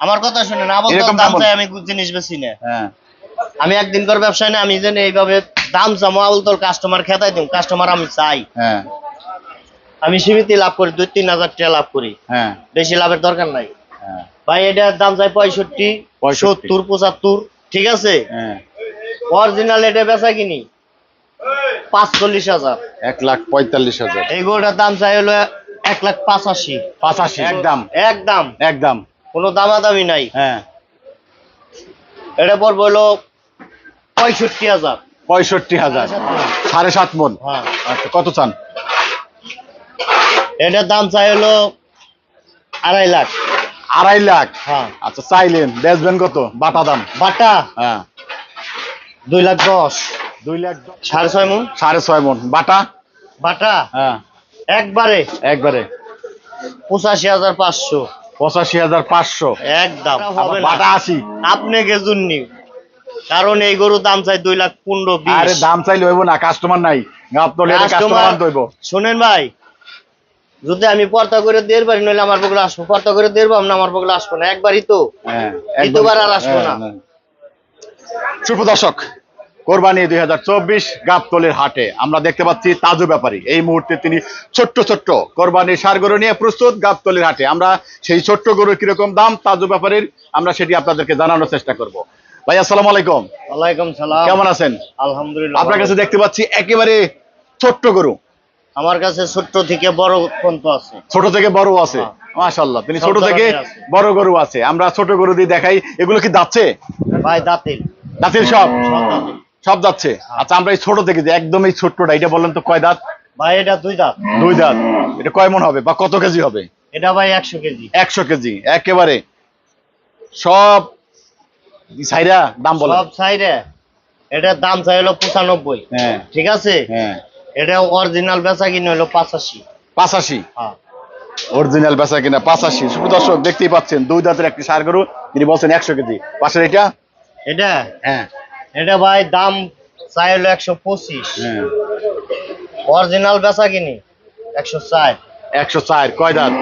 আমার কথা শুনে না বলতো দাম চাই আমি জিনিস বেশি না। হ্যাঁ। আমি একদিন করে ব্যবসায় না আমি যেন এইভাবে দাম চামো আবল তোর কাস্টমার খেতাই দিম কাস্টমার আমি চাই। হ্যাঁ। আমি সীমিত লাভ করি দুই তিন হাজার টাকা লাভ করি। হ্যাঁ। বেশি লাভের দরকার নাই। হ্যাঁ। ভাই এটার দাম চাই পঁয়ষট্টি 65 সত্তর পঁচাত্তর ঠিক আছে? হ্যাঁ। অরিজিনাল এটা বেচা কিনি? পাঁচচল্লিশ হাজার। এক লাখ পঁয়তাল্লিশ হাজার। এই গরুটার দাম চাই হলো এক লাখ পাঁচাশি। পাঁচাশি একদম। একদম। একদম। কোনো দামাদামি নাই। হ্যাঁ। এটা পড়ব হলো পঁয়ষট্টি হাজার। পঁয়ষট্টি হাজার। সাড়ে সাত মন। হ্যাঁ। আচ্ছা কত চান? এটার দাম চাই হলো আড়াই লাখ। আড়াই লাখ? হ্যাঁ। আচ্ছা চাইলেন। বেচবেন কত? বাটা দাম? বাটা? হ্যাঁ। দুই লাখ দশ। দুই লাখ সাড়ে ছয় মন? সাড়ে ছয় মন। বাটা? বাটা? হ্যাঁ। একবারে? একবারে। পঁচাশি হাজার পাঁচশো। পঁচাশি হাজার পাঁচশো। একদম। বাটা আশি। আপনি গেজুননি কারণ এই গরুর দাম চাই দুই লাখ পনেরো আরে দাম চাইলে হইব না কাস্টমার নাই। কাস্টমার দইব শোনেন ভাই যদি আমি পর্তা করে দিয়ে পারি নইলে আমার বগুলো আসব। পর্তা করে দিয়ে না আমার বগুলো আসব না। একবারই তো। হ্যাঁ দ্বিতীয়বার আর আসব না। শুভ দর্শক কোরবানি দুই হাজার চব্বিশ গাবতলের হাটে। আমরা দেখতে পাচ্ছি তাজু ব্যাপারী। এই মুহূর্তে তিনি ছোট্ট ছোট্ট কোরবানির সার গরু নিয়ে প্রস্তুত গাবতলের হাটে। আমরা সেই ছোট্ট গরুর কীরকম দাম তাজু ব্যাপারীর আমরা সেটি আপনাদেরকে জানানোর চেষ্টা করব। ভাই আসসালামু আলাইকুম। ওয়ালাইকুম সালাম। কেমন আছেন? আলহামদুলিল্লাহ আপনার কাছে দেখতে পাচ্ছি একেবারে ছোট্ট গরু। আমার কাছে ছোট্ট থেকে বড় পর্যন্ত আছে। ছোট থেকে বড় আছে? হ্যাঁ। মাশাল্লাহ তিনি ছোট থেকে বড় গরু আছে। আমরা ছোট গরু দিয়ে দেখাই এগুলো কি যাচ্ছে ভাই দাঁতিল। দাঁতের সব? সব সব যাচ্ছে। আচ্ছা আমরা এই ছোট থেকে যে একদম এই ছোট্টটা এটা বলেন তো কয় দাঁত? ভাই এটা দুই দাঁত। দুই দাঁত। এটা কয় মন হবে বা কত কেজি হবে? এটা ভাই একশো কেজি। একশো কেজি একেবারে। সব সাইরা দাম বলে সব সাইডে এটার দাম চাই হলো পঁচানব্বই। হ্যাঁ। ঠিক আছে? হ্যাঁ। এটা অরিজিনাল বেচা কিনে হলো পাঁচাশি। পাঁচাশি? হ্যাঁ। অরিজিনাল বেচা কিনা পাঁচাশি। শুভ দর্শক দেখতেই পাচ্ছেন দুই দাঁতের একটি সার গরু। তিনি বলছেন একশো কেজি। পাশের এটা? এটা? হ্যাঁ। এটা ভাই দাম চাই হলো একশো পঁচিশ। হ্যাঁ। অরিজিনাল বেচা কিনি একশো ষাট একশো চার কয় দাঁত?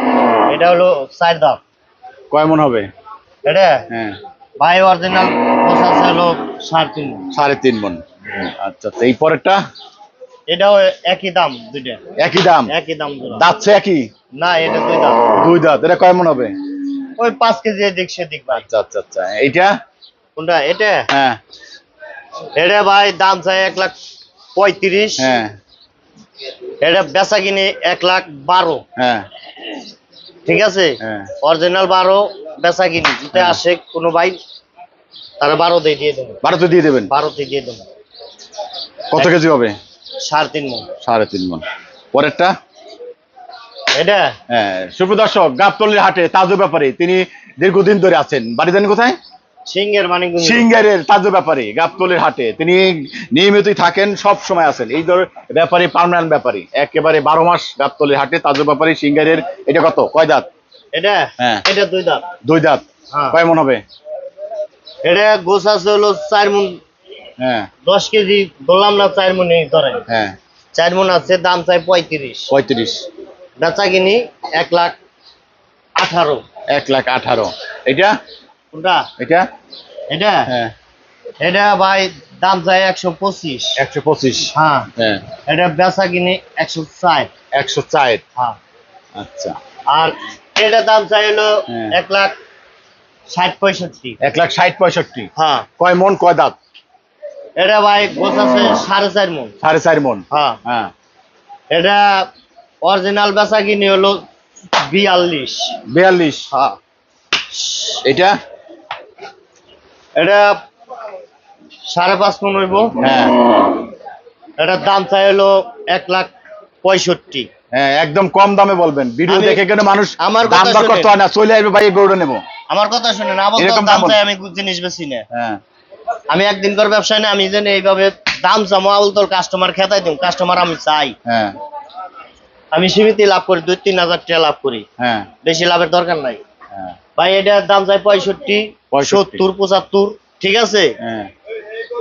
এটা হলো চার দাম কয় মন হবে? এটা? হ্যাঁ। ভাই অরিজিনাল পঁচাশি হলো সাড়ে তিন সাড়ে তিন মন। আচ্ছা আচ্ছা এই পরেরটা? এটাও একই দাম দুইটা। একই দাম? একই দাম দাঁতছে একই? না এটা দুই দাম দুই দাঁত এটা কয় মন হবে? ওই পাঁচ কেজি এদিক সেদিক আচ্ছা আচ্ছা আচ্ছা এইটা? কোনটা এটা? হ্যাঁ। এটা ভাই দাম চাই এক লাখ পঁয়ত্রিশ। হ্যাঁ। এটা বেচা কিনে এক লাখ বারো। হ্যাঁ। ঠিক আছে? হ্যাঁ। অরিজিনাল বারো বেচা কিনি যদি আসে কোনো ভাই তারা বারোতে দিয়ে দেবো। বারোতে দিয়ে দেবেন? বারোতে দিয়ে দেবো। কত কেজি হবে? সাড়ে তিন মন। সাড়ে তিন মন। পরেরটা? এটা হ্যাঁ সুপ্র দর্শক গাবতলির হাটে তাজু ব্যাপারে তিনি দীর্ঘদিন ধরে আছেন। বাড়ি জানি কোথায়? সিঙ্গারের তাজু ব্যাপারী গাবতলির হাটে। তিনি নিয়মিতই থাকেন সব সময় আছেন। এই ধর ব্যাপারী পার্মানেন্ট ব্যাপারী। একেবারে বারো মাস গাবতলির হাটে তাজু ব্যাপারী সিঙ্গারের এটা কত? কয় দাঁত? এটা? হ্যাঁ। এটা দুই দাম দুই দাঁত? হ্যাঁ। কয় মন হবে? এটা গোছ আছে হলো চার মন। হ্যাঁ। দশ কেজি বললাম না চার মনে ধরে। হ্যাঁ। চার মন আছে দাম চাই পঁয়ত্রিশ। পঁয়ত্রিশ। বেচা কিনি এক লাখ আঠারো। এক লাখ আঠারো। এটা? কোনটা? এটা? এটা? হ্যাঁ। এটা ভাই দাম চাই একশো পঁচিশ। একশো পঁচিশ। হ্যাঁ। হ্যাঁ। এটা বেচা কিনি একশো ষাট। একশো চার হ্যাঁ। আচ্ছা। আর এটা দাম চাই হলো হ্যাঁ। এক লাখ ষাট পঁয়ষট্টি। এক লাখ ষাট পঁয়ষট্টি। হ্যাঁ। কয় মন কয় দাঁত? এটা ভাই গোছ আছে সাড়ে চার মন। সাড়ে চার মন? হ্যাঁ। হ্যাঁ। এটা অরিজিনাল বেচা কিনি হলো বিয়াল্লিশ। বিয়াল্লিশ। হ্যাঁ। এটা? এটা সাড়ে পাঁচ মন হইব। হ্যাঁ। এটার দাম চাই হলো এক লাখ পঁয়ষট্টি। হ্যাঁ একদম কম দামে বলবেন। ভিডিও দেখে কেন মানুষ আমার দাম দর করতে হয় না চলে আসবে ভাই গরুটা নেব। আমার কথা শুনে না বলতো এরকম দাম চাই আমি জিনিস বেশি না। হ্যাঁ। আমি একদিন করে ব্যবসায় না আমি যেন এইভাবে দাম চামো আবল তোর কাস্টমার খেতাই দিম কাস্টমার আমি চাই। হ্যাঁ। আমি সীমিত লাভ করি দুই তিন হাজার টাকা লাভ করি। হ্যাঁ। বেশি লাভের দরকার নাই। হ্যাঁ। ভাই এটার দাম চাই পঁয়ষট্টি 65 সত্তর পঁচাত্তর ঠিক আছে? হ্যাঁ।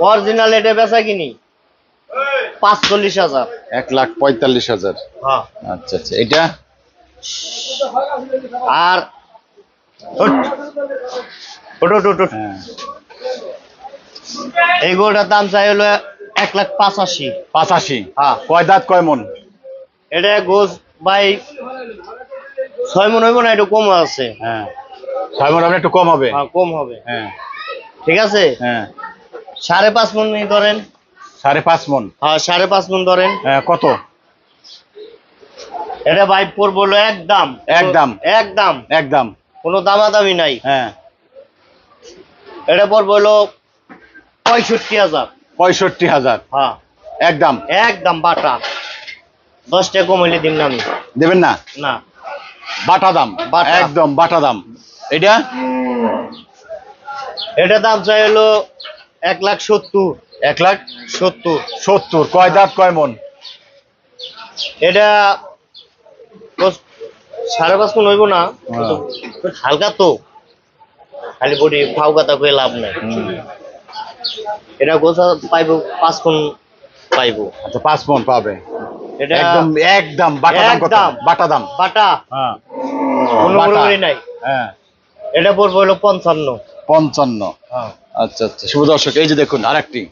অরিজিনাল এটা বেচা কিনি? পাঁচচল্লিশ হাজার। এক লাখ পঁয়তাল্লিশ হাজার। হ্যাঁ। আচ্ছা আচ্ছা এটা আর। হ্যাঁ। এই গরুটার দাম চাই হলো এক লাখ পাঁচাশি। পাঁচাশি? হ্যাঁ। কয় দাঁত কয় মন? এটা গোস ভাই ছয় মন হইব না একটু কম আছে। হ্যাঁ। ছয় আপনার একটু কম হবে। হ্যাঁ কম হবে। হ্যাঁ। ঠিক আছে? হ্যাঁ। সাড়ে পাঁচ মন ধরেন। সাড়ে পাঁচ মন। হ্যাঁ সাড়ে পাঁচ মন ধরেন। হ্যাঁ কত? এটা ভাই পড়ব একদম। একদম। একদম একদম কোনো দামাদামি নাই। হ্যাঁ। এটা পড়ব হলো পঁয়ষট্টি হাজার। পঁয়ষট্টি হাজার। হ্যাঁ। একদম একদম বাটা। দশ টাকা কম হইলে দিন না আমি। দেবেন না? না। বাটা দাম। একদম বাটা দাম। এটা? এটা দাম চাই হলো এক লাখ সত্তর। এক লাখ সত্তর। সত্তর কয় দাঁত কয় মন? এটা সাড়ে পাঁচ মন হইব না। হ্যাঁ। হালকা তো। খালি বডি ফাউ কাতা করে লাভ নাই। এটা গোছা পাইবো পাঁচ মন পাইবো। আচ্ছা পাঁচ মন পাবে। এটা একদম একদম বাটা দাম বাটা দাম? বাটা। হ্যাঁ। কোনো নাই। হ্যাঁ। এটা পড়ব হলো পঞ্চান্ন। পঞ্চান্ন। হ্যাঁ। আচ্ছা আচ্ছা। শুভ দর্শক এই যে দেখুন আরেকটি।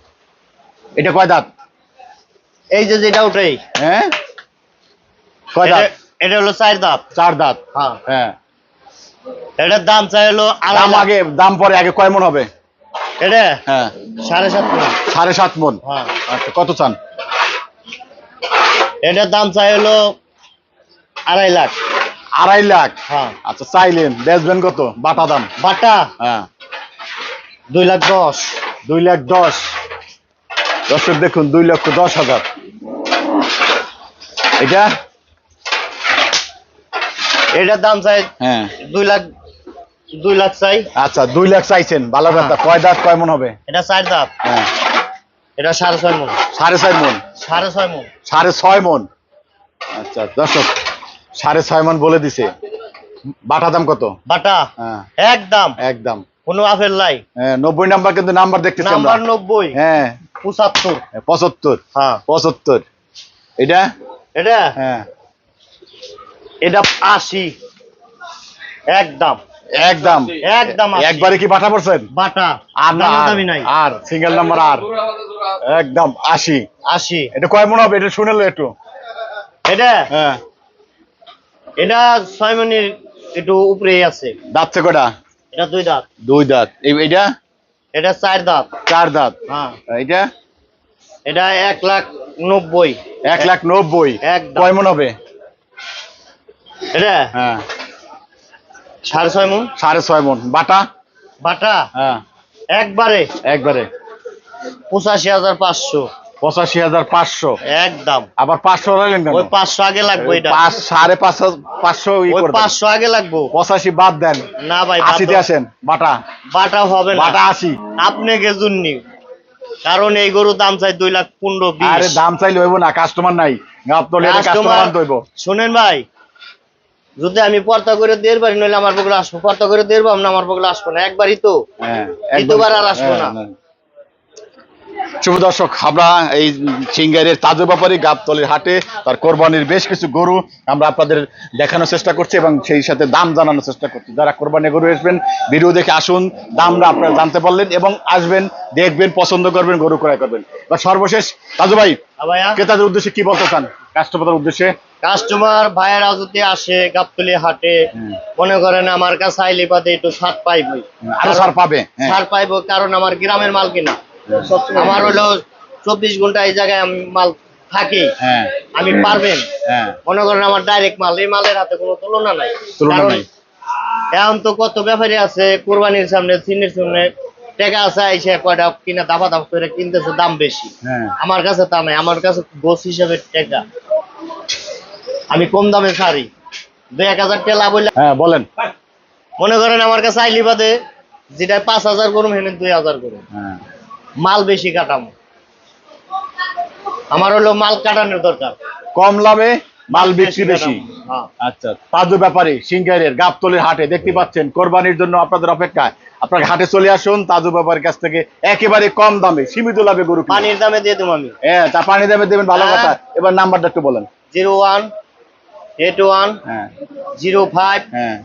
এটা কয় দাঁত? এই যে যেটা ওটাই হ্যাঁ? কয় দাঁত? এটা- হলো চার দাঁত। চার দাঁত। হ্যাঁ। হ্যাঁ। এটার দাম চাই হলো দাম আগে দাম পরে আগে কয় মন হবে? এটা? হ্যাঁ। সাড়ে সাত মণ। সাড়ে সাত মন? হ্যাঁ। আচ্ছা কত চান? এটার দাম চাই হলো আড়াই লাখ। আড়াই লাখ। হ্যাঁ। আচ্ছা চাইলেন বেচবেন কত? বাটা দাম? বাটা? হ্যাঁ। দুই লাখ দশ। দুই লাখ দশ। দর্শক দেখুন দুই লক্ষ দশ হাজার। এটা? এটার দাম চাই হ্যাঁ। দুই লাখ দুই লাখ চাই। আচ্ছা দুই লাখ চাইছেন ভালো কথা। কয় দাঁত কয় মন হবে? এটা চার দাঁত। হ্যাঁ। এটা সাড়ে ছয় মন। সাড়ে ছয় মন? সাড়ে ছয় মন। সাড়ে ছয় মন। আচ্ছা দর্শক সাড়ে ছয় মন বলে দিছে। বাটা দাম কত? বাটা? হ্যাঁ। একদম? একদম। কোনো আপেল নাই? হ্যাঁ, নব্বই নাম্বার কিন্তু নাম্বার দেখতেছি নাম্বার নব্বই? হ্যাঁ। পঁচাত্তর। পঁচাত্তর। হ্যাঁ। পঁচাত্তর। এটা? এটা? হ্যাঁ। এটা আশি। একদম। একদম। একদম একবারে কি বাটা পড়ছেন? বাটা। আর না দামি নাই। আর সিঙ্গেল নাম্বার আর। একদম আশি। আশি। এটা কয় মন হবে? এটা শুনেলো একটু। এটা? হ্যাঁ। এটা ছয় মনির একটু উপরেই আছে। দাঁতছে কটা? এটা দুই দাঁত। দুই দাঁত। এইটা? এটা চার দাঁত। চার দাঁত। হ্যাঁ। এইটা? এটা এক লাখ নব্বই। এক লাখ নব্বই। একদম। কয় মন হবে? এটা? হ্যাঁ। সাড়ে ছয় মন সাড়ে ছয় মন বাটা? বাটা? হ্যাঁ। একবারে? একবারে। পঁচাশি হাজার পাঁচশো। পঁচাশি হাজার পাঁচশো। একদম। আবার পাঁচশো রাখলেন ওই পাঁচশো আগে লাগবো এটা। পাঁচ সাড়ে পাঁচশো পাঁচশো ওই পাঁচশো আগে লাগবো। পঁচাশি বাদ দেন। না ভাই আশিতে আসেন বাটা। বাটা হবে বাটা আশি। আপনি গেজুননি কারণ এই গরুর দাম চাই দুই লাখ পনেরো আরে দাম চাইলে হইব না কাস্টমার নাই। কাস্টমার শুনেন ভাই যদি আমি পর্তা করে দেড় বাড়ি নইলে আমার বগুলো আসব। পর্তা করে দেড় না আমার বগুলো আসব না। একবারই তো। হ্যাঁ দ্বিতীয়বার আর আসব না। শুভ দর্শক আমরা এই সিঙ্গারের তাজা ব্যাপারী গাবতলির হাটে তার কোরবানির বেশ কিছু গরু আমরা আপনাদের দেখানোর চেষ্টা করছি এবং সেই সাথে দাম জানানোর চেষ্টা করছি। যারা কোরবানি গরু আসবেন ভিডিও দেখে আসুন দামটা আপনারা জানতে পারলেন এবং আসবেন দেখবেন পছন্দ করবেন গরু ক্রয় করবেন। বা সর্বশেষ তাজু ভাই হ্যাঁ ক্রেতাদের উদ্দেশ্যে কি বলতে চান? কাস্টমারের উদ্দেশ্যে? কাস্টমার ভাইয়েরা যদি আসে গাবতলি হাটে মনে করেন আমার কাছে আইলে বাদে একটু ছাড় পাইবই। আরও ছাড় পাবে হ্যাঁ। ছাড় পাইবো কারণ আমার গ্রামের মাল কিনা। আমার হলো চব্বিশ ঘণ্টা এই জায়গায় আমি মাল থাকি। হ্যাঁ। আমি পারবেন। হ্যাঁ। মনে করেন আমার ডাইরেক্ট মাল এই মালের হাতে কোনো তুলনা নাই। তুলনা নাই। এখন তো কত ব্যাপারী আছে কোরবানির সামনে সিনের সামনে টাকা আছে আইসে কয়টা কিনা দাবা দাম করে কিনতেছে দাম বেশি। হ্যাঁ। আমার কাছে তা নাই আমার কাছে গোস হিসাবে টাকা। আমি কম দামে ছাড়ি দুই এক হাজার টাকা লাভ হইলে হ্যাঁ বলেন। মনে করেন আমার কাছে আইলি বাদে যেটা পাঁচ হাজার করুম হেনে দুই হাজার হ্যাঁ। মাল বেশি কাটাম আমার হলো মাল কাটানোর দরকার। কম লাভে মাল বিক্রি বেশি হ্যাঁ। আচ্ছা তাজু ব্যাপারী সিঙ্গারের গাবতলির হাটে দেখতে পাচ্ছেন কোরবানির জন্য আপনাদের অপেক্ষায়। আপনার হাটে চলে আসুন তাজু ব্যাপারীর কাছ থেকে একেবারে কম দামে সীমিত লাভে গরু পানির দামে দিয়ে দেবো আমি। হ্যাঁ তা পানি দামে দেবেন ভালো হ্যাঁ। কথা। এবার নাম্বারটা একটু বলেন। জিরো ওয়ান এইট ওয়ান হ্যাঁ। Zero five. হ্যাঁ।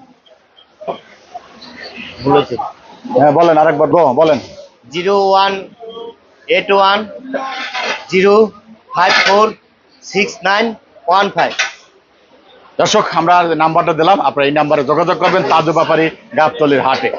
বলেছে হ্যাঁ বলেন আরেকবার গো বলেন। Zero one eight one zero five four six nine one five দর্শক, আমরা নাম্বারটা দিলাম, আপনারা এই নাম্বারে যোগাযোগ করবেন, তাজু ব্যাপারী গাবতলির হাটে।